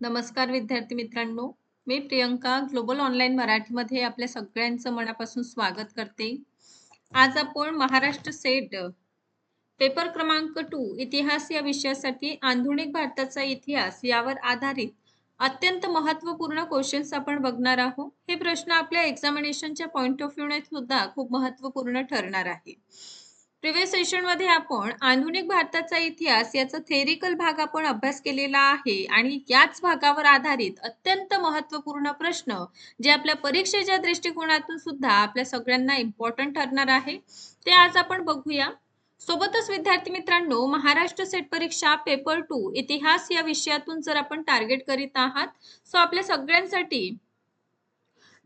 नमस्कार विद्यार्थी मित्रांनो. मी प्रियंका ग्लोबल ऑनलाईन मराठीमध्ये आपल्या सगळ्यांचं मनापासून स्वागत करते. आज आपण महाराष्ट्र सेट पेपर क्रमांक टू इतिहास या विषयासाठी आधुनिक भारताचा इतिहास यावर आधारित अत्यंत महत्त्वपूर्ण क्वेश्चन्स आपण बघणार आहोत. हे प्रश्न आपल्या एक्झामिनेशनच्या पॉईंट ऑफ व्ह्यूने सुद्धा खूप महत्त्वपूर्ण ठरणार आहे. प्रिव्हियस सेशनमध्ये आपण आधुनिक भारताचा इतिहास याचा थेरिकल भाग आपण अभ्यास केलेला आहे आणि याच भागावर आधारित अत्यंत महत्त्वपूर्ण प्रश्न जे आपल्या परीक्षेच्या दृष्टिकोनातून सुद्धा आपल्या सगळ्यांना इम्पॉर्टंट ठरणार आहे ते आज आपण बघूया. सोबतच विद्यार्थी मित्रांनो महाराष्ट्र सेट परीक्षा पेपर टू इतिहास या विषयातून जर आपण टार्गेट करीत आहात सो आपल्या सगळ्यांसाठी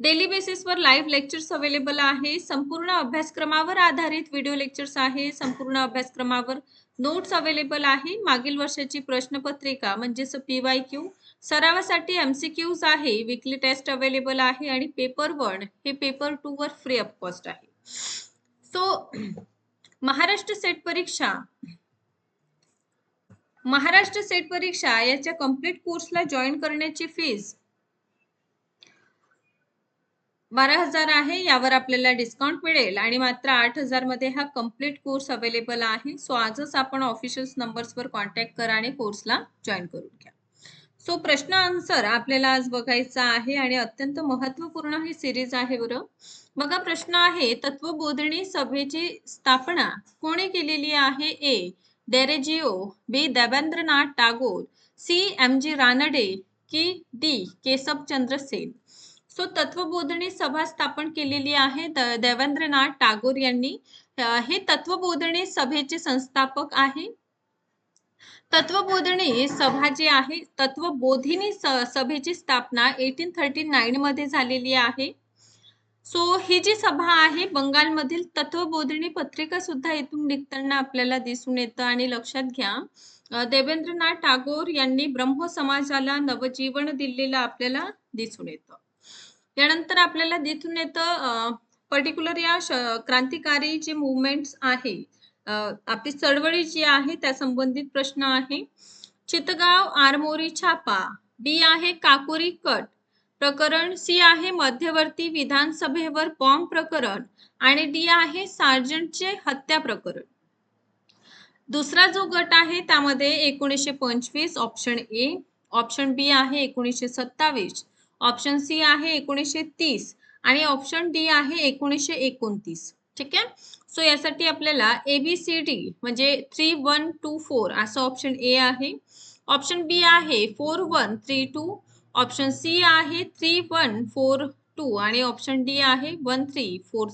डेली बेसिसवर लाईव्ह लेक्चर्स अवेलेबल आहे. संपूर्ण अभ्यासक्रमावर आधारित व्हिडिओ लेक्चर्स आहे. संपूर्ण अभ्यासक्रमावर नोट्स अवेलेबल आहे. मागील वर्षाची प्रश्नपत्रिका म्हणजेच पी वाय क्यू सरावासाठी एमसीक्यूज आहे. विकली टेस्ट अवेलेबल आहे आणि पेपर वन हे पेपर टू वर फ्री ऑफ कॉस्ट आहे. सो महाराष्ट्र सेट परीक्षा. महाराष्ट्र सेट परीक्षा याच्या कंप्लीट कोर्सला जॉईन करण्याची फीज बारा हजार आहे यावर आपल्याला डिस्काउंट मिळेल. आणि मात्र आठ हजारमध्ये हा कंप्लीट कोर्स अवेलेबल आहे. सो आजच आपण ऑफिशियल नंबर्सवर कॉन्टॅक्ट करा आणि कोर्सला जॉईन करून घ्या. सो प्रश्न आन्सर आपल्याला आज बघायचा आहे आणि अत्यंत महत्त्वपूर्ण ही सिरीज आहे बरं. बघा प्रश्न आहे तत्वबोधणी सभेची स्थापना कोणी केलेली आहे? A. Derozio B. Devendranath Tagore C. M. G. Ranade की डी. केशवचंद्र सेन. सो तत्वबोधनी सभा स्थापन केलेली आहे देवेंद्रनाथ टागोर यांनी. हे तत्वबोधनी सभेचे संस्थापक आहे. तत्वबोधनी सभा जी आहे तत्वबोधिनी सभेची स्थापना एटीन थर्टी नाईन मध्ये झालेली आहे. सो ही जी सभा आहे बंगालमधील तत्वबोधिनी पत्रिका सुद्धा इथून निघताना आपल्याला दिसून येतं आणि लक्षात घ्या. देवेंद्रनाथ टागोर यांनी ब्रह्म समाजाला नवजीवन दिलेलं आपल्याला दिसून येतं. यानंतर आपल्याला दिसून येतं पर्टिक्युलर या क्रांतिकारी जे मुवमेंट्स आहे आपली चळवळी जी आहे त्या संबंधित प्रश्न आहे. चितगाव आरमोरी छापा बी आहे काकोरी कट प्रकरण सी आहे मध्यवर्ती विधानसभेवर बॉम्ब प्रकरण आणि डी आहे सार्जंटचे हत्या प्रकरण. दुसरा जो गट आहे त्यामध्ये एकोणीसशे पंचवीस ऑप्शन ए ऑप्शन बी आहे एकोणीसशे सत्तावीस. ऑप्शन सी आहे एकोणीसशे तीस आणि ऑप्शन डी आहे एकोणीसशे एकोणतीस. ठीक आहे? सो यासाठी आपल्याला ए बी सी डी म्हणजे थ्री वन टू फोर असं ऑप्शन ए आहे. ऑप्शन बी आहे four one three two option C आहे थ्री वन फोर टू आणि ऑप्शन डी आहे one three four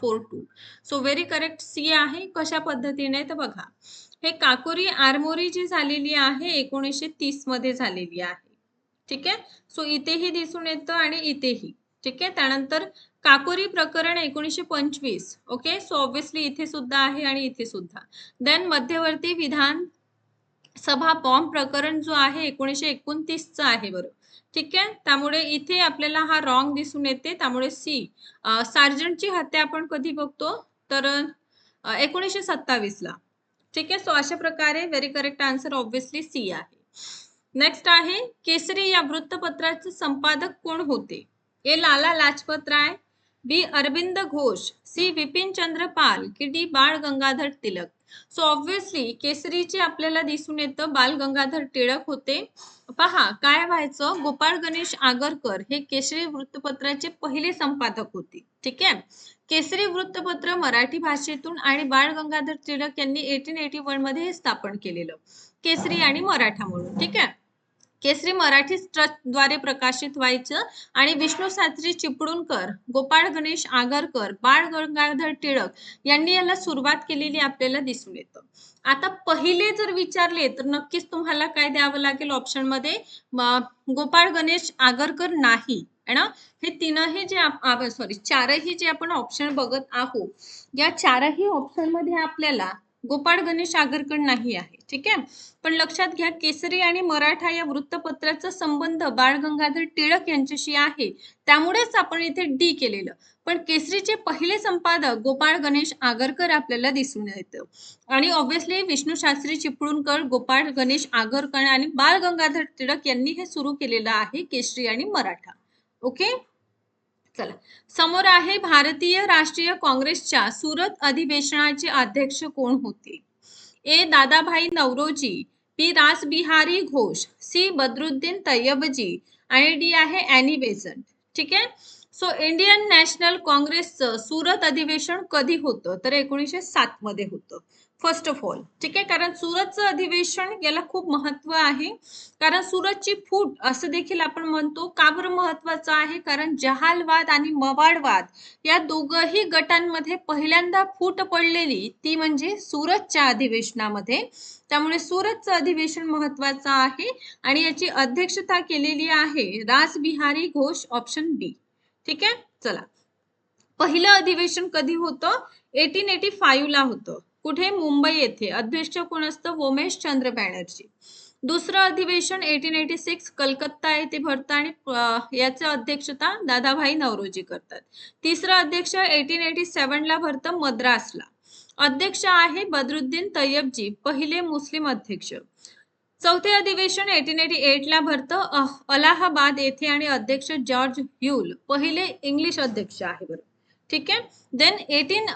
four two so very correct C आहे. कशा पद्धतीने? तर बघा. हे काकोरी आरमोरी जी झालेली आहे एकोणीसशे तीसमध्ये झालेली आहे. ठीक आहे? सो इथेही दिसून येतं आणि इथेही. ठीक आहे? त्यानंतर काकोरी प्रकरण एकोणीसशे पंचवीस. ओके सो ऑब्विसली इथे सुद्धा आहे आणि इथे सुद्धा. देन मध्यवर्ती विधान सभा बॉम्ब प्रकरण जो आहे एकोणीसशे एकोणतीसचा आहे बरं. ठीक आहे? त्यामुळे इथे आपल्याला हा रॉंग दिसून येते. त्यामुळे सी सार्जंटची हत्या आपण कधी बघतो? तर एकोणीसशे सत्तावीस ला ठीक आहे? सो अशा प्रकारे very correct answer obviously C आहे. नेक्स्ट आहे केसरी या वृत्तपत्राचे संपादक कोण होते? A Lala Lajpat Rai B Arvind Ghosh C Vipin Chandra Pal की D Bal Gangadhar Tilak. So obviously केसरीचे आपल्याला दिसून येतं बाल गंगाधर टिळक होते. पहा काय व्हायचं? गोपाळ गणेश आगरकर हे केसरी वृत्तपत्राचे पहिले संपादक होते. ठीक आहे? केसरी वृत्तपत्र मराठी भाषेतून आणि बाळ गंगाधर टिळक यांनी एटीन एटी वनमध्ये हे स्थापन केलेलं. केसरी आणि मराठा म्हणून. ठीक आहे? केसरी मराठी ट्रस्टद्वारे प्रकाशित व्हायचं. आणि विष्णू शास्त्री चिपळूणकर गोपाळ गणेश आगरकर बाळ गंगाधर टिळक यांनी याला सुरुवात केलेली आपल्याला दिसून येतं. आता पहिले जर विचारले तर नक्कीच तुम्हाला काय द्यावं लागेल ऑप्शनमध्ये? गोपाळ गणेश आगरकर नाही. ना? हे तीनही जे सॉरी चारही जे आपण ऑप्शन बघत आहोत या चारही ऑप्शनमध्ये आपल्याला गोपाळ गणेश आगरकर नाही आहे. ठीक आहे? पण लक्षात घ्या केसरी आणि मराठा या वृत्तपत्राचा संबंध बाळ गंगाधर टिळक यांच्याशी आहे. त्यामुळेच आपण इथे डी केलेलं. पण केसरीचे पहिले संपादक गोपाळ गणेश आगरकर आपल्याला दिसून येतं. आणि ऑब्व्हियसली विष्णू शास्त्री चिपळूणकर गोपाळ गणेश आगरकर आणि बाळ गंगाधर टिळक यांनी हे सुरू केलेलं आहे केसरी आणि मराठा. ओके चला. समोर आहे भारतीय राष्ट्रीय काँग्रेसच्या सुरत अधिवेशनाचे अध्यक्ष कोण होते A. Dadabhai Naoroji B. Rashbehari Ghosh C. Badruddin Tyabji आणि डी आहे अॅनी बेझंट ठीक आहे? सो इंडियन नॅशनल काँग्रेसचं सुरत अधिवेशन कधी होतं? तर एकोणीसशे सात मध्ये होतं. फर्स्ट ऑफ ऑल ठीक आहे? कारण सुरतचं अधिवेशन याला खूप महत्त्व आहे. कारण सुरतची फूट असं देखील आपण म्हणतो का बरं महत्वाचं आहे? कारण जहालवाद आणि मवाडवाद या दोघही गटांमध्ये पहिल्यांदा फूट पडलेली ती म्हणजे सुरतच्या अधिवेशनामध्ये. त्यामुळे सुरतचं अधिवेशन महत्वाचं आहे आणि याची अध्यक्षता केलेली आहे राजबिहारी घोष ऑप्शन बी ठीक आहे? चला. पहिलं अधिवेशन कधी होतं? एटीन एटी फाईव्ह ला होतं. कुठे? मुंबई येथे. अध्यक्ष कोण असतं? वोमेश चंद्र बॅनर्जी. दुसरं अधिवेशन एटीन एटी सिक्स कलकत्ता येथे भरतं आणि याचं अध्यक्षता दादाभाई नवरोजी करतात. तिसरं अध्यक्ष एटीन एटी सेव्हनला भरतं मद्रासला. अध्यक्ष आहे बदरुद्दीन तय्यबजी पहिले मुस्लिम अध्यक्ष. चौथे अधिवेशन एटीन एटी एटला भरतं अलाहाबाद येथे आणि अध्यक्ष जॉर्ज ह्यूल पहिले इंग्लिश अध्यक्ष आहे बरं. ठीक आहे? Then eighteen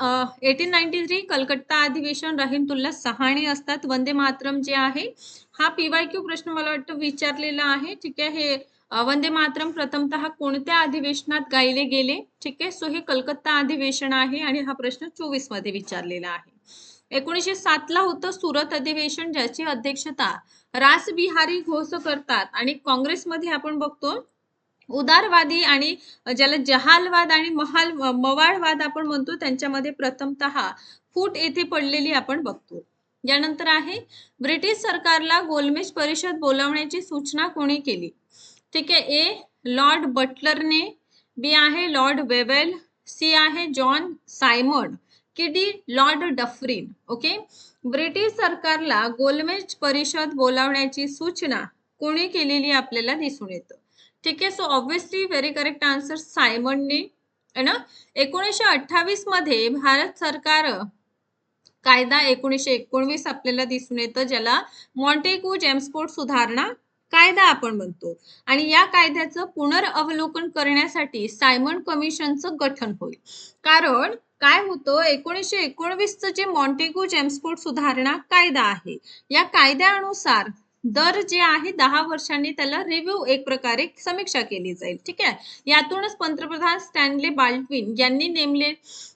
eighteen ninety three Calcutta अधिवेशन रहीमतुल्ला सहाणी असतात. वंदे मातरम जे आहे हा पीवाय क्यू प्रश्न मला वाटतं विचारलेला आहे. ठीक आहे? हे वंदे मातरम प्रथमतः कोणत्या अधिवेशनात गायले गेले? ठीक आहे? सो हे कलकत्ता अधिवेशन आहे आणि हा प्रश्न चोवीसमध्ये विचारलेला आहे. एकोणीसशे सातला होतं सुरत अधिवेशन ज्याची अध्यक्षता रासबिहारी घोष करतात. आणि काँग्रेसमध्ये आपण बघतो उदारवादी आणि ज्याला जहालवाद आणि महाल मवाळवाद आपण म्हणतो त्यांच्यामध्ये प्रथमतः फूट येथे पडलेली आपण बघतो. यानंतर आहे ब्रिटिश सरकारला गोलमेज परिषद बोलावण्याची सूचना कोणी केली? ठीक आहे ए लॉर्ड बटलरने बी आहे लॉर्ड वेवेल सी आहे जॉन सायमंड की D Lord Dufferin. Okay? British सरकारला गोलमेज परिषद बोलावण्याची सूचना कोणी केलेली आपल्याला दिसून येतं? ठीक आहे so obviously very correct answer सायमनने आहे ना? एकोणीसशे अठ्ठावीसमध्ये भारत सरकार कायदा एकोणीसशे एकोणवीस आपल्याला दिसून येतं ज्याला मॉन्टेकू जेम्सपोर्ट सुधारणा कायदा आपण म्हणतो. आणि या कायद्याचं पुनरअवलोकन करण्यासाठी सायमन कमिशनचं गठन होईल. कारण काय होतं एकोणीसशे एकोणवीसचं जे मॉन्टेगो जेम्सपोर्ट सुधारणा कायदा आहे या कायद्यानुसार दर जे आहे दहा वर्षांनी त्याला रिव्ह्यू एक प्रकारे समीक्षा केली जाईल. ठीक आहे? यातूनच पंतप्रधान स्टॅनले बाल्टविन यांनी नेमले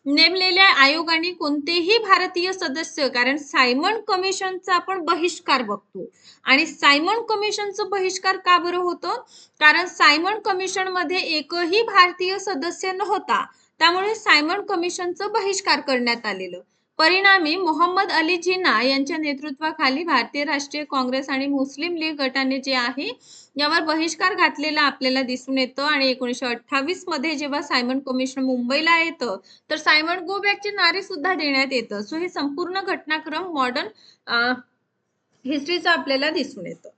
नेमलेल्या आयोगाने कोणतेही भारतीय सदस्य कारण सायमन कमिशनचा आपण बहिष्कार बघतो. आणि सायमन कमिशनचं बहिष्कार का बरं होतं? कारण सायमन कमिशनमध्ये एकही भारतीय सदस्य नव्हता. त्यामुळे सायमन कमिशनचं बहिष्कार करण्यात आलेलं. परिणामी मोहम्मद अली जिना यांच्या नेतृत्वाखाली भारतीय राष्ट्रीय काँग्रेस आणि मुस्लिम लीग गटाने जे आहे यावर बहिष्कार घातलेला आपल्याला दिसून येतं. आणि एकोणीसशे अठ्ठावीसमध्ये जेव्हा सायमन कमिशन मुंबईला येतं तर सायमन गो बॅकचे नारे सुद्धा देण्यात येतं. सो हे संपूर्ण घटनाक्रम मॉडर्न हिस्ट्रीचा आपल्याला दिसून येतं.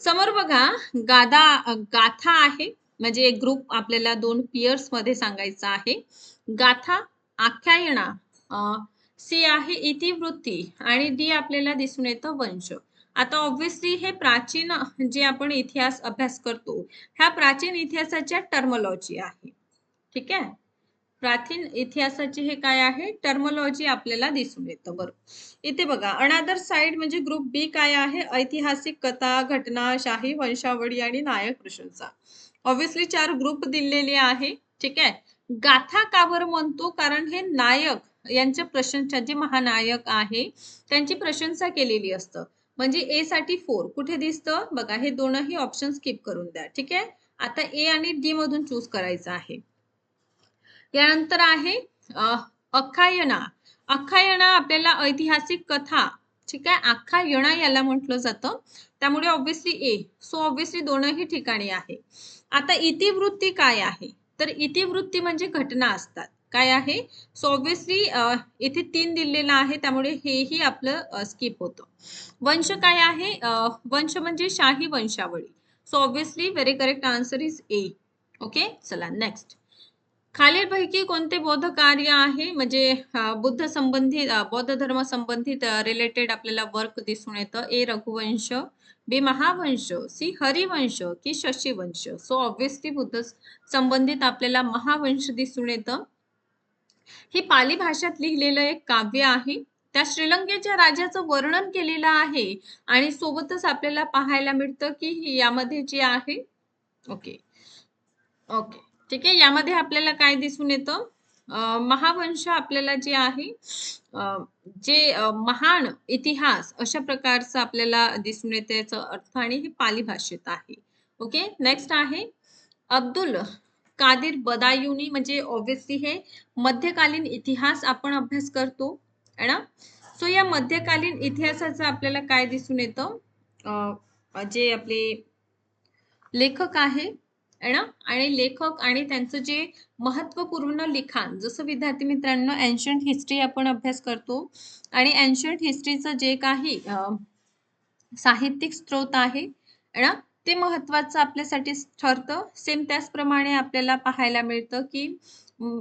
समोर बघा गादा गाथा आहे. म्हणजे एक ग्रुप आपल्याला दोन पियर्समध्ये सांगायचा आहे. गाथा आख्यायना सी आहे इतिवृत्ती आणि डी आपल्याला दिसून येतं वंश. आता ऑब्व्हियसली हे प्राचीन जे आपण इतिहास अभ्यास करतो ह्या प्राचीन इतिहासाच्या टर्मॉलॉजी आहे. ठीक आहे? प्राचीन इतिहासाची हे काय आहे? टर्मॉलॉजी आपल्याला दिसून येतं बरं. इथे बघा अनादर साइड म्हणजे ग्रुप बी काय आहे? ऐतिहासिक कथा घटना शाही वंशावळी आणि नायक प्रशंसा ऑब्व्हियसली चार ग्रुप दिलेले आहे. ठीक आहे? गाथा का म्हणतो? कारण हे नायक यांच्या प्रशंसा जे महानायक आहे त्यांची प्रशंसा केलेली असतं. म्हणजे ए साठी फोर कुठे दिसतं? बघा हे दोनही ऑप्शन स्किप करून द्या. ठीक आहे? आता ए आणि डी मधून चूज करायचं आहे. यानंतर आहे अख्खायना अख्खायना आपल्याला ऐतिहासिक कथा ठीक आहे? अख्खायणा याला म्हटलं जातं. त्यामुळे ऑब्व्हियसली ए सो ऑब्व्हियसली दोनही ठिकाणी आहे. आता इतिवृत्ती काय आहे? तर इतिवृत्ती म्हणजे घटना असतात. काय आहे? सो ऑब्विसली इथे तीन दिलेलं आहे त्यामुळे हेही आपलं स्किप होतं. वंश काय आहे? वंश म्हणजे शाही वंशावळी. So obviously very correct answer is A okay चला नेक्स्ट खालीलपैकी कोणते बौद्ध कार्य आहे? म्हणजे बुद्ध संबंधित बौद्ध धर्म संबंधित रिलेटेड आपल्याला वर्क दिसून येतं. A Raghuvansh. B Mahavansh. C Harivansh की शशीवंश. सो ऑब्विसली बुद्ध संबंधित आपल्याला महावंश दिसून येतं. ही पाली भाषेत लिहिलेलं एक काव्य आहे. त्या श्रीलंकेच्या राजाचं वर्णन केलेलं आहे आणि सोबतच आपल्याला पाहायला मिळतं की यामध्ये जे आहे. ओके. ओके. ठीक आहे यामध्ये आपल्याला काय दिसून येतं? महावंश आपल्याला जे आहे जे महान इतिहास अशा प्रकारचं आपल्याला दिसून येते याचा अर्थ आणि हे पाली भाषेत आहे. ओके नेक्स्ट आहे अब्दुल कादिर बदायुनी म्हणजे ऑब्विसली हे मध्यकालीन इतिहास आपण अभ्यास करतो है ना? सो या मध्यकालीन इतिहासाचं आपल्याला काय दिसून येतं? जे आपले लेखक आहे ना? आणि लेखक आणि त्यांचं जे महत्त्वपूर्ण लिखाण जसं विद्यार्थी मित्रांनो एन्शंट हिस्ट्री आपण अभ्यास करतो. आणि एन्शंट हिस्ट्रीचं जे काही साहित्यिक स्त्रोत आहे ना? ते महत्वाचं आपल्यासाठी ठरतं. सेम त्याचप्रमाणे आपल्याला पाहायला मिळतं की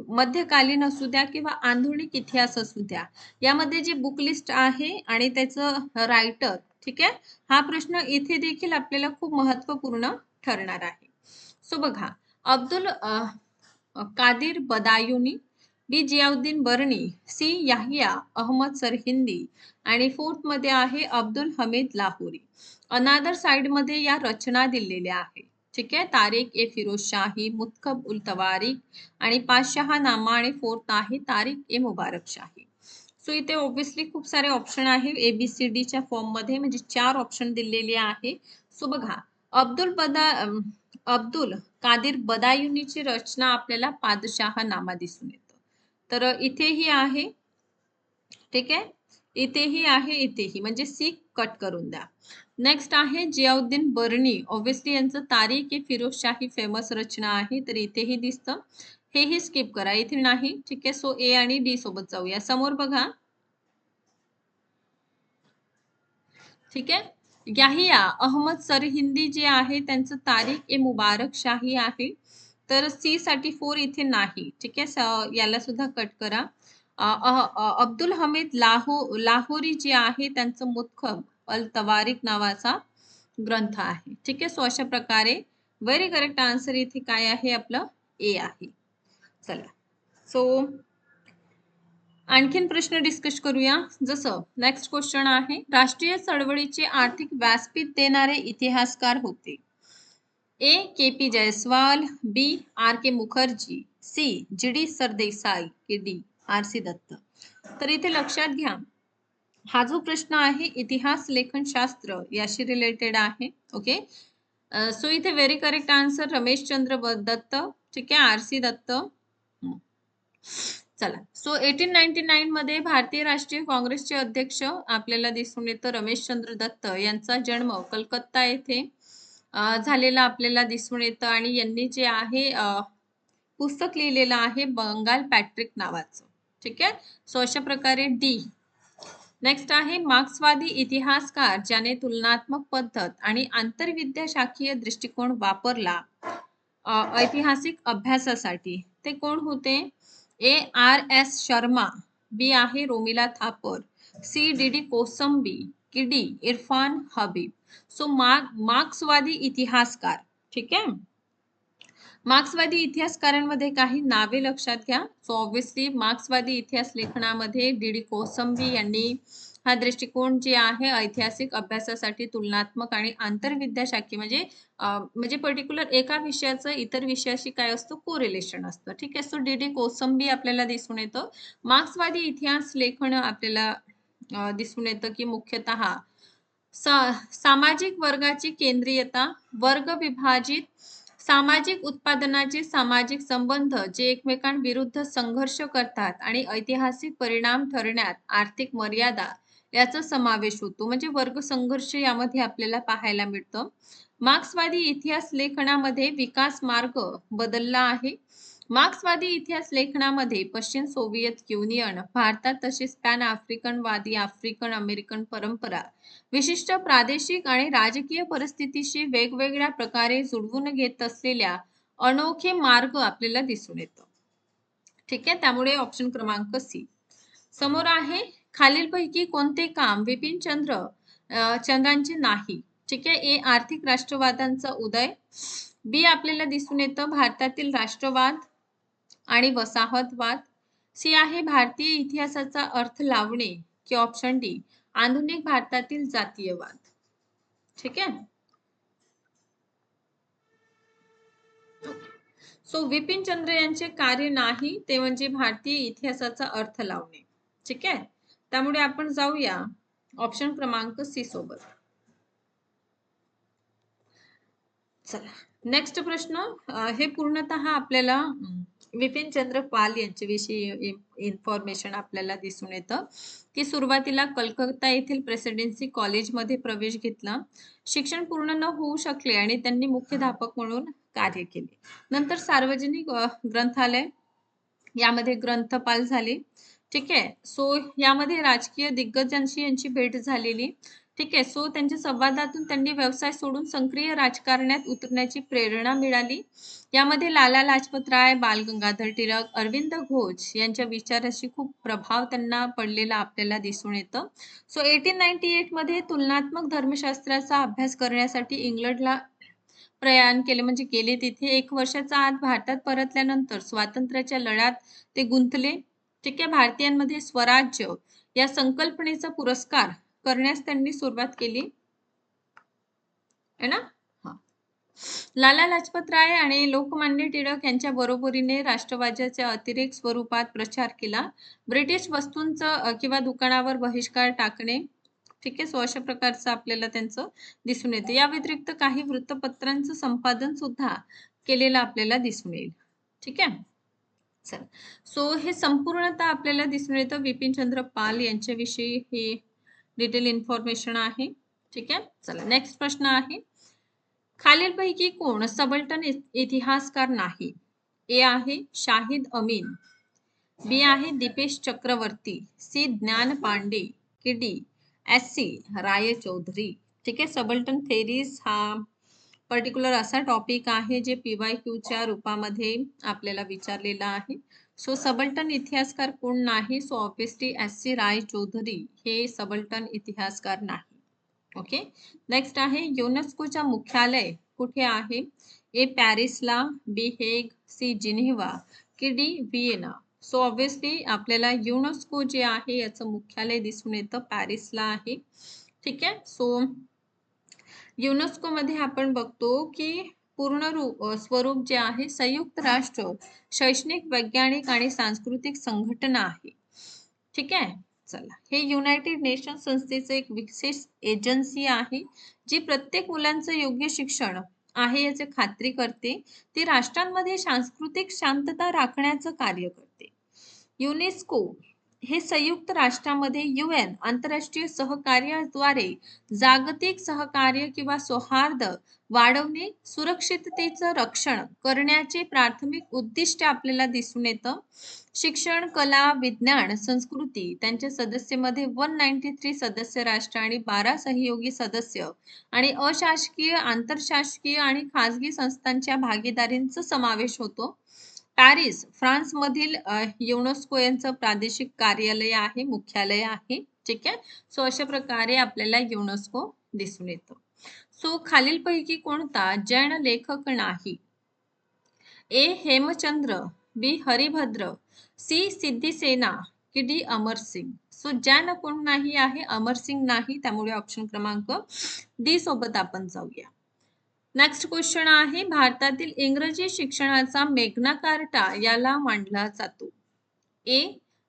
मध्यकालीन असू द्या किंवा आधुनिक इतिहास असू द्या. यामध्ये जी बुक लिस्ट आहे आणि त्याचं रायटर ठीक आहे? हा प्रश्न इथे देखील आपल्याला खूप महत्त्वपूर्ण ठरणार आहे. सो बघा. अब्दुल कादिर बदायुनी बी. जियाउद्दीन बर्णी सी. याहिया अहमद सरहिंदी आणि फोर्थमध्ये आहे अब्दुल हमीद लाहोरी. अनादर साइडमध्ये या रचना दिलेल्या आहे ठीक आहे? तारीख ए फिरोजशाही मुतखब उल तवारीख आणि पाचशहा नामा आणि फोर्थ आहे तारीख ए मुबारकशाही सो इथे ऑब्विसली खूप सारे ऑप्शन आहे. एबीसीडीच्या फॉर्ममध्ये म्हणजे चार ऑप्शन दिलेले आहे. सो बघा अब्दुल बदा अब्दुल कादिर बदायुनीची रचना आपल्याला पादशाह नामा दिसून येतं. तर इथेही आहे. ठीक आहे? इथेही आहे इथेही. म्हणजे सी कट करून द्या. नेक्स्ट आहे जियाउद्दीन बर्णी ऑब्विसली यांचं तारीख ए फिरोजशाही फेमस रचना आहे तर इथेही दिसतं. हेही स्किप करा इथे नाही. ठीक आहे सो ए आणि डी सोबत जाऊया. समोर बघा. ठीक आहे? याहिया अहमद सरहिंदी जे आहे त्यांचं तारीख ए मुबारक शाही आहे. तर सी साठी फोर इथे नाही. ठीक आहे याला सुद्धा कट करा. अब्दुल हमीद लाहो लाहोरी जे आहे त्यांचं मुतखब अल तवारिक नावाचा ग्रंथ आहे. ठीक आहे? सो अशा प्रकारे व्हेरी करेक्ट आन्सर इथे काय आहे? आपलं ए आहे. चला. सो आणखीन प्रश्न डिस्कस करूया. जसं नेक्स्ट क्वेश्चन आहे राष्ट्रीय चळवळीचे आर्थिक व्यासपीठ देणारे इतिहासकार होते. A K P Jayaswal B R K Mukherjee C G D Sardesai K D R C Dutt. तर इथे लक्षात घ्या हा जो प्रश्न आहे इतिहास लेखनशास्त्र याशी रिलेटेड आहे ओके सो इथे very correct answer Ramesh Chandra Dutt ठीक आहे? R C Dutt. चला. सो एटीन नाईन्टी नाईन मध्ये भारतीय राष्ट्रीय काँग्रेसचे अध्यक्ष आपल्याला दिसून येतं रमेशचंद्र दत्त यांचा जन्म कलकत्ता येथे झालेला आपल्याला दिसून येतं आणि यांनी जे आहे पुस्तक लिहिलेलं आहे बंगाल पॅट्रिक नावाचं ठीक आहे? सो अशा प्रकारे डी नेक्स्ट आहे मार्क्सवादी इतिहासकार ज्याने तुलनात्मक पद्धत आणि आंतरविद्याशाखीय दृष्टिकोन वापरला. ऐतिहासिक अभ्यासासाठी. ते कोण होते? A R S Sharma B आहे Romila Thapar C D D Kosambi किडी इरफान हबीब. सो मार्क्सवादी इतिहासकार. ठीक आहे? मार्क्सवादी इतिहासकारांमध्ये काही नावे लक्षात घ्या. सो ऑब्विसली मार्क्सवादी इतिहास लेखनामध्ये डी डी कोसंबी यांनी हा दृष्टिकोन जे आहे ऐतिहासिक अभ्यासासाठी तुलनात्मक आणि आंतरविद्याशाखी म्हणजे म्हणजे पर्टिक्युलर एका विषयाचं इतर विषयाशी काय असतं? कोरिलेशन असतं. ठीक आहे? सो डी डी कोसंबी आपल्याला दिसून येतं. मार्क्सवादी इतिहास लेखन आपल्याला दिसून येतं की मुख्यतः सामाजिक वर्गाची केंद्रीयता वर्ग विभाजित सामाजिक उत्पादनाचे सामाजिक संबंध जे एकमेकांविरुद्ध संघर्ष करतात आणि ऐतिहासिक परिणाम ठरण्यात आर्थिक मर्यादा याचा समावेश होतो. म्हणजे वर्ग संघर्ष यामध्ये आपल्याला पाहायला मिळतं. मार्क्सवादी इतिहास लेखनामध्ये विकास मार्ग बदलला आहे. मार्क्सवादी इतिहास लेखनामध्ये पश्चिम सोव्हिएत युनियन भारतात तसेच पॅन आफ्रिकनवादी आफ्रिकन अमेरिकन परंपरा विशिष्ट प्रादेशिक आणि राजकीय परिस्थितीशी वेगवेगळ्या प्रकारे जुळवून घेत असलेल्या अनोखे मार्ग आपल्याला दिसून येतो. ठीक आहे त्यामुळे ऑप्शन क्रमांक सी समोर आहे खालीलपैकी कोणते काम विपिन चंद्र चंद्रांचे नाही? ठीक आहे ए आर्थिक राष्ट्रवादांचा उदय. बी आपल्याला दिसून येतं भारतातील राष्ट्रवाद आणि वसाहतवाद. सी आहे भारतीय इतिहासाचा अर्थ लावणे की ऑप्शन डी आधुनिक भारतातील जातीयवाद. ठीक आहे? सो विपिन चंद्र यांचे कार्य नाही ते म्हणजे भारतीय इतिहासाचा अर्थ लावणे. ठीक आहे? त्यामुळे आपण जाऊया ऑप्शन क्रमांक सी सोबत. चला. नेक्स्ट प्रश्न हे पूर्णतः आपल्याला विपिन चंद्र पाल यांच्याविषयी इन्फॉर्मेशन आपल्याला दिसून येतं की सुरुवातीला कलकत्ता येथील प्रेसिडेन्सी कॉलेजमध्ये प्रवेश घेतला. शिक्षण पूर्ण न होऊ शकले आणि त्यांनी मुख्याध्यापक म्हणून कार्य केले. नंतर सार्वजनिक ग्रंथालय यामध्ये ग्रंथपाल झाले. ठीक आहे. सो यामध्ये राजकीय दिग्गजांशी यांची भेट झालेली. ठीक आहे. सो त्यांच्या संवादातून त्यांनी व्यवसाय सोडून सक्रिय राजकारणात उतरण्याची प्रेरणा मिळाली. यामध्ये लाला लाजपत राय बाल गंगाधर टिळक अरविंद घोष यांच्या विचाराशी खूप प्रभाव त्यांना पडलेला आपल्याला दिसून येतं. सो एटीन नाईन्टी एटमध्ये तुलनात्मक धर्मशास्त्राचा अभ्यास करण्यासाठी इंग्लंडला प्रयाण केले. म्हणजे गेले तिथे एक वर्षाचा आत भारतात परतल्यानंतर स्वातंत्र्याच्या लढ्यात ते गुंतले. ठीक आहे. भारतीयांमध्ये स्वराज्य या संकल्पनेचा पुरस्कार करण्यास त्यांनी सुरुवात केली. है ना? लाला लाजपत राय आणि लोकमान्य टिळक यांच्या बरोबरीने राष्ट्रवाद्याच्या अतिरेक स्वरूपात प्रचार केला. ब्रिटिश वस्तूंचं किंवा दुकानावर बहिष्कार टाकणे. ठीक आहे? सो अशा प्रकारचं आपल्याला त्यांचं दिसून येतं. या व्यतिरिक्त काही वृत्तपत्रांचं संपादन सुद्धा केलेलं आपल्याला दिसून येईल. ठीक आहे? चल. सो हे संपूर्णतः आपल्याला दिसून येतं बिपिन चंद्र पाल यांच्याविषयी. हे डिटेल इन्फॉर्मेशन आहे. ठीक आहे? चला. नेक्स्ट प्रश्न आहे. खालीलपैकी कोण सबल्टन इतिहासकार नाही? ए आहे शाहिद अमीन. बी आहे दीपेश चक्रवर्ती. सी ज्ञान पांडे. की D S C Ray Chaudhuri. ठीक आहे? सबल्टन थेरीज हा पर्टिक्युलर असा टॉपिक आहे जे पी वाय क्यूच्या रूपामध्ये आपल्याला विचारलेला आहे. सो सबल्टन इतिहासकार कोण नाही? So obviously S C Ray Chaudhuri हे सबल्टन इतिहासकार नाही. ओके? नेक्स्ट आहे युनेस्कोच्या मुख्यालय कुठे आहे? ए पॅरिसला बी हेग सी जिनेव्हा की डी व्हिएना. सो ऑब्विसली आपल्याला युनेस्को जे आहे याचं मुख्यालय दिसून येतं पॅरिसला आहे. ठीक आहे? सो युनेस्को मध्ये आपण बघतो की पूर्ण रूप स्वरूप जे आहे संयुक्त राष्ट्र शैक्षणिक वैज्ञानिक आणि सांस्कृतिक संघटना आहे. ठीक आहे? चला. हे युनायटेड नेशन संस्थेचं एक विशेष एजन्सी आहे जी प्रत्येक मुलांचं योग्य शिक्षण आहे याची खात्री करते. ती राष्ट्रांमध्ये सांस्कृतिक शांतता राखण्याचं कार्य करते. युनेस्को हे संयुक्त राष्ट्रामध्ये यू एन आंतरराष्ट्रीय सहकार्याद्वारे जागतिक सहकार्य किंवा सौहार्द वाढवणे सुरक्षिततेचं रक्षण करण्याचे प्राथमिक उद्दिष्ट आपल्याला दिसून येतं. शिक्षण कला विज्ञान संस्कृती त्यांच्या सदस्यमध्ये वन नाईन्टी थ्री सदस्य राष्ट्र आणि बारा सहयोगी सदस्य आणि अशासकीय आंतरशासकीय आणि खाजगी संस्थांच्या भागीदारींचा समावेश होतो. पॅरिस फ्रान्समधील युनेस्को यांचं प्रादेशिक कार्यालय आहे मुख्यालय आहे. ठीक आहे? सो अशा प्रकारे आपल्याला युनेस्को दिसून येतो. सो खालीलपैकी कोणता? जैन लेखक नाही. A. Hemchandra B. Haribhadra C. Siddhisena की डी. अमरसिंग सो जैन कोण नाही आहे अमरसिंग नाही त्यामुळे ऑप्शन क्रमांक डी सोबत आपण जाऊया. नेक्स्ट क्वेश्चन आहे भारतातील इंग्रजी शिक्षणाचा मेघना कार्टा याला मांडला जातो. ए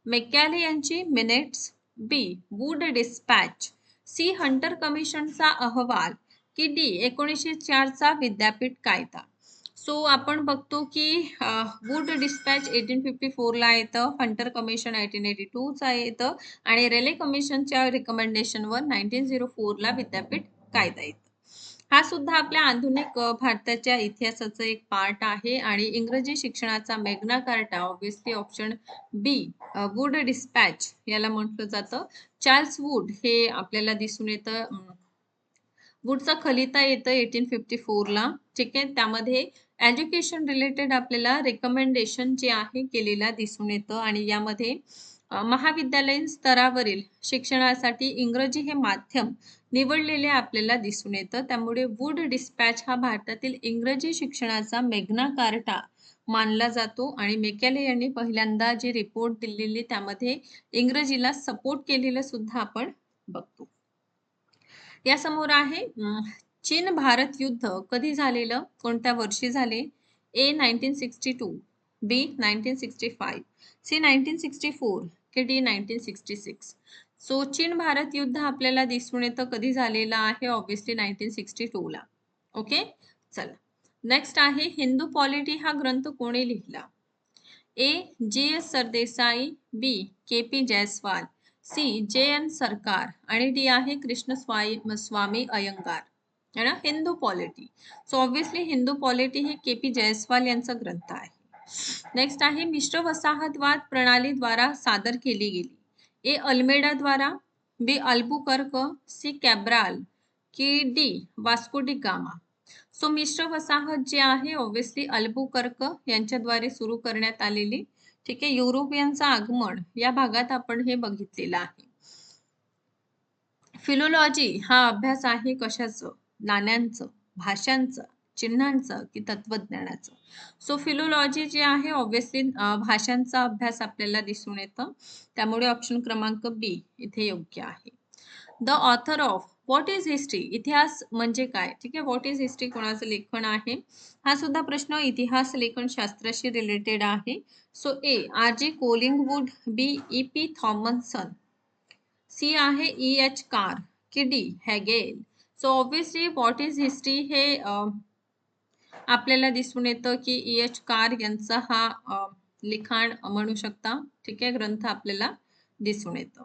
मेकॅले यांची minutes B Wood dispatch C Hunter कमिशनचा अहवाल. की डी एकोणीसशे चारचा विद्यापीठ कायदा. सो आपण बघतो की वूड डिस्पॅच एटीन फिफ्टी फोरला येतं हंटर कमिशन एटीन एटी टूचा येतं आणि रेले कमिशनच्या रिकमेंडेशनवर नाईन्टीन झिरो फोरला विद्यापीठ कायदा येतं. हा सुद्धा आपल्या आधुनिक भारताच्या इतिहासाचा एक पार्ट आहे आणि इंग्रजी शिक्षणाचा Magna Carta obviously option B Wood dispatch याला म्हटलं जातं. चार्ल्स वूड हे आपल्याला दिसून येतं वूडचा खलिता येतं एटीन फिफ्टी फोरला ठीक आहे? त्यामध्ये एज्युकेशन रिलेटेड आपल्याला रेकमेंडेशन जे आहे केलेला दिसून येतं आणि यामध्ये महाविद्यालयीन स्तरावरील शिक्षणासाठी इंग्रजी हे माध्यम निवडलेले आपल्याला दिसून येतं. त्यामुळे वूड डिस्पॅच हा भारतातील इंग्रजी शिक्षणाचा मेघना कार्टा मानला जातो आणि मेकॅले यांनी पहिल्यांदा जी रिपोर्ट दिलेली त्यामध्ये इंग्रजीला सपोर्ट केलेलं सुद्धा आपण बघतो. यासमोर आहे चीन भारत युद्ध कधी झालेलं? कोणत्या वर्षी झाले? A nineteen sixty two B nineteen sixty five C nineteen sixty four K D nineteen sixty six. So चीन भारत युद्ध आपल्याला दिसून येतं. कधी झालेलं आहे? ऑब्विसली नाईन्टीन सिक्स्टी टूला. ओके? चला. नेक्स्ट आहे हिंदू पॉलिटी हा ग्रंथ कोणी लिहिला? A. G. S. Sardesai B. K. P. Jayaswal C. J. N. Sarkar आणि डी आहे कृष्ण स्वाई स्वामी अयंगार. है ना? Hindu polity. So obviously Hindu polity ही के. पी. जयस्वाल यांचा ग्रंथ आहे. नेक्स्ट आहे मिश्र वसाहतवाद प्रणालीद्वारा सादर केली गेली. ए अल्मेडा द्वारा बी अल्बुकर्क सी कॅब्राल की D Vasco da Gama. So मिश्र वसाहत जे आहे ऑब्विसली अल्बुकर्क यांच्याद्वारे सुरू करण्यात आलेली ठीक आहे युरोपियनचं आगमन या भागात आपण हे बघितलेलं आहे. फिलोलॉजी हा अभ्यास आहे कशाचं? नाण्यांचं भाषांचं. चिन्हांचं की तत्वज्ञानाचं. सो फिलोलॉजी जे आहे ऑब्व्हियसली भाषांचा अभ्यास आपल्याला दिसून येतं. त्यामुळे ऑप्शन क्रमांक बी इथे योग्य आहे. The author of what is history इतिहास म्हणजे काय? ठीक आहे व्हॉट इज हिस्ट्री कोणाचं लेखन आहे? हा सुद्धा प्रश्न इतिहास लेखन शास्त्राशी रिलेटेड आहे. So A R G Collingwood B E P Thompson C आहे ई एच कार की D Hegel so obviously what is history हे uh, आपल्याला दिसून येतं की ई एच कार यांचा हा लिखाण म्हणू शकता. ठीक आहे? ग्रंथ आपल्याला दिसून येतं.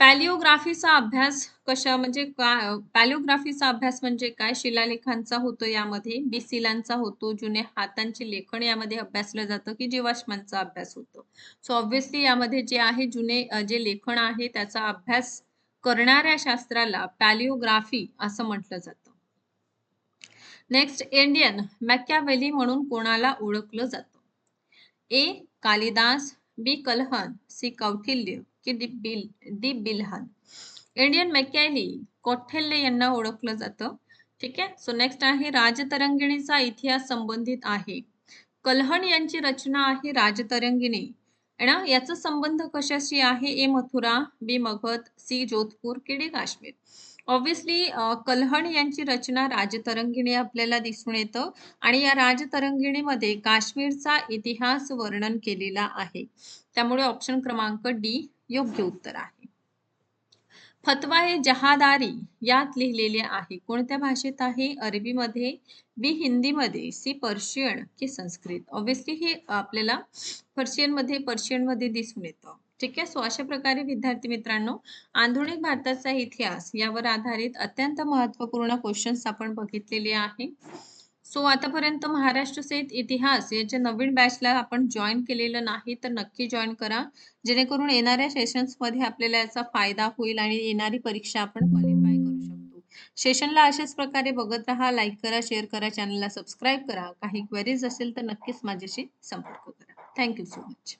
पॅलिओग्राफीचा अभ्यास कशा म्हणजे काय पॅलिओग्राफीचा अभ्यास म्हणजे काय? शिलालेखांचा होतो यामध्ये बिसिलांचा होतो जुने हातांचे लेखन यामध्ये अभ्यासलं जातं की जीवाश्मांचा अभ्यास होतो. सो ऑब्व्हियसली यामध्ये जे आहे जुने जे लेखन आहे त्याचा अभ्यास करणाऱ्या शास्त्राला पॅलिओग्राफी असं म्हटलं जातं. नेक्स्ट इंडियन मॅक्यावेली म्हणून कोणाला ओळखलं जातं? A. Kalidas B. Kalhan C. Kautilya की D. Bill D. Bilhan. Indian Macaulay Kautilya यांना ओळखलं जातं. ठीक आहे? सो नेक्स्ट आहे राजतरंगिणीचा इतिहास संबंधित आहे. कलहण यांची रचना आहे राजतरंगिणी. ना? याचा संबंध कशाशी आहे? A. Mathura B. Magadh C. Jodhpur की डी. काश्मीर. ऑब्व्हियसली कलहण यांची रचना राजतरंगिणी आपल्याला दिसून येतं आणि या राजतरंगिणीमध्ये काश्मीरचा इतिहास वर्णन केलेला आहे. त्यामुळे ऑप्शन क्रमांक डी योग्य उत्तर आहे. फतवा हे जहादारी यात लिहिलेले आहे. कोणत्या भाषेत आहे? अरबीमध्ये बी हिंदीमध्ये सी पर्शियन की संस्कृत. ऑब्व्हियसली हे आपल्याला पर्शियनमध्ये पर्शियनमध्ये दिसून येतं. ठीक आहे? सो अशा प्रकारे विद्यार्थी मित्रांनो आधुनिक भारताचा इतिहास यावर आधारित अत्यंत महत्त्वपूर्ण क्वेश्चन्स आपण बघितलेले आहे. सो आतापर्यंत महाराष्ट्र सहित इतिहास याच्या नवीन बॅचला आपण जॉईन केलेलं नाही तर नक्की जॉईन करा. जेणेकरून येणाऱ्या सेशन्समध्ये आपल्याला याचा फायदा होईल आणि येणारी परीक्षा आपण क्वालिफाय करू शकतो. सेशनला अशाच प्रकारे बघत राहा लाईक करा शेअर करा चॅनलला सबस्क्राईब करा. काही क्वेरीज असेल तर नक्कीच माझ्याशी संपर्क करा. Thank you so much